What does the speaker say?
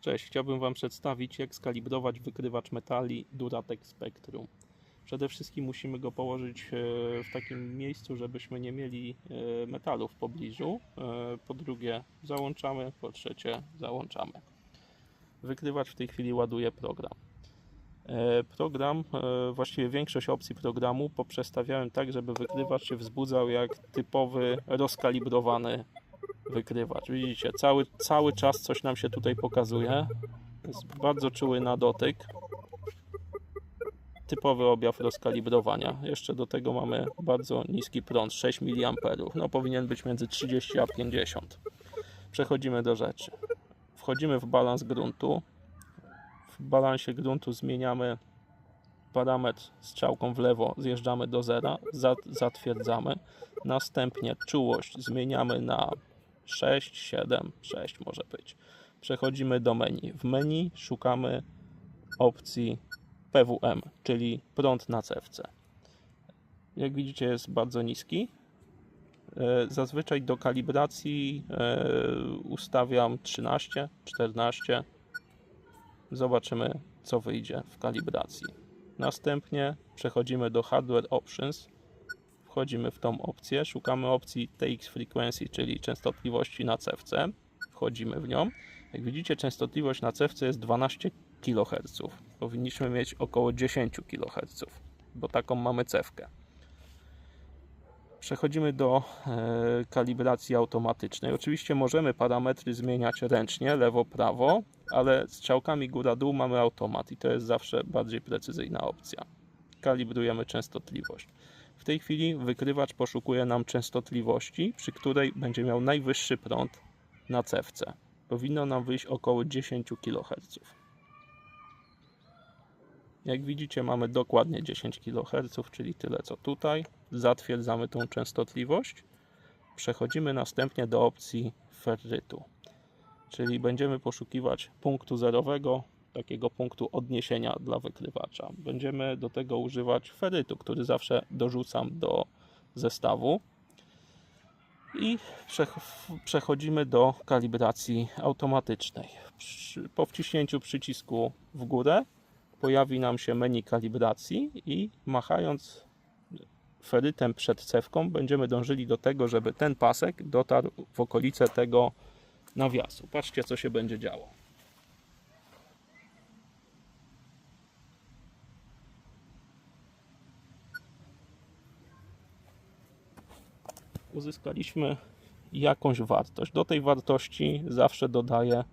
Cześć, chciałbym Wam przedstawić jak skalibrować wykrywacz metali Duratec Spectrum. Przede wszystkim musimy go położyć e, w takim miejscu, żebyśmy nie mieli e, metalu w pobliżu. E, Po drugie załączamy, po trzecie załączamy. Wykrywacz w tej chwili ładuje program. Program, właściwie większość opcji programu poprzestawiałem tak, żeby wykrywacz się wzbudzał jak typowy rozkalibrowany wykrywacz. Widzicie, cały, cały czas coś nam się tutaj pokazuje. Jest bardzo czuły na dotyk. Typowy objaw rozkalibrowania. Jeszcze do tego mamy bardzo niski prąd, 6 mA. No powinien być między 30 a 50. Przechodzimy do rzeczy. Wchodzimy w balans gruntu. W balansie gruntu zmieniamy parametr strzałką w lewo, zjeżdżamy do zera, za- zatwierdzamy. Następnie czułość zmieniamy na 6, 7, 6 może być. Przechodzimy do menu. W menu szukamy opcji PWM, czyli prąd na cewce. Jak widzicie jest bardzo niski. E, Zazwyczaj do kalibracji e, ustawiam 13, 14. Zobaczymy co wyjdzie w kalibracji. Następnie przechodzimy do Hardware Options wchodzimy w tą opcję, szukamy opcji TX Frequency, czyli częstotliwości na cewce. Wchodzimy w nią. Jak widzicie, częstotliwość na cewce jest 12 kHz. Powinniśmy mieć około 10 kHz, bo taką mamy cewkę. Przechodzimy do e, kalibracji automatycznej. Oczywiście możemy parametry zmieniać ręcznie, lewo-prawo, ale strzałkami góra-dół mamy automat i to jest zawsze bardziej precyzyjna opcja. Kalibrujemy częstotliwość. W tej chwili wykrywacz poszukuje nam częstotliwości, przy której będzie miał najwyższy prąd na cewce. Powinno nam wyjść około 10 kHz. Jak widzicie, mamy dokładnie 10 kHz, czyli tyle co tutaj. Zatwierdzamy tą częstotliwość. Przechodzimy następnie do opcji ferrytu, czyli będziemy poszukiwać punktu zerowego, takiego punktu odniesienia dla wykrywacza. Będziemy do tego używać ferytu, który zawsze dorzucam do zestawu. I przech- przechodzimy do kalibracji automatycznej. Po wciśnięciu przycisku w górę pojawi nam się menu kalibracji i machając ferytem przed cewką będziemy dążyli do tego, żeby ten pasek dotarł w okolice tego nawiasu. Patrzcie, co się będzie działo. Uzyskaliśmy jakąś wartość. Do tej wartości zawsze dodaję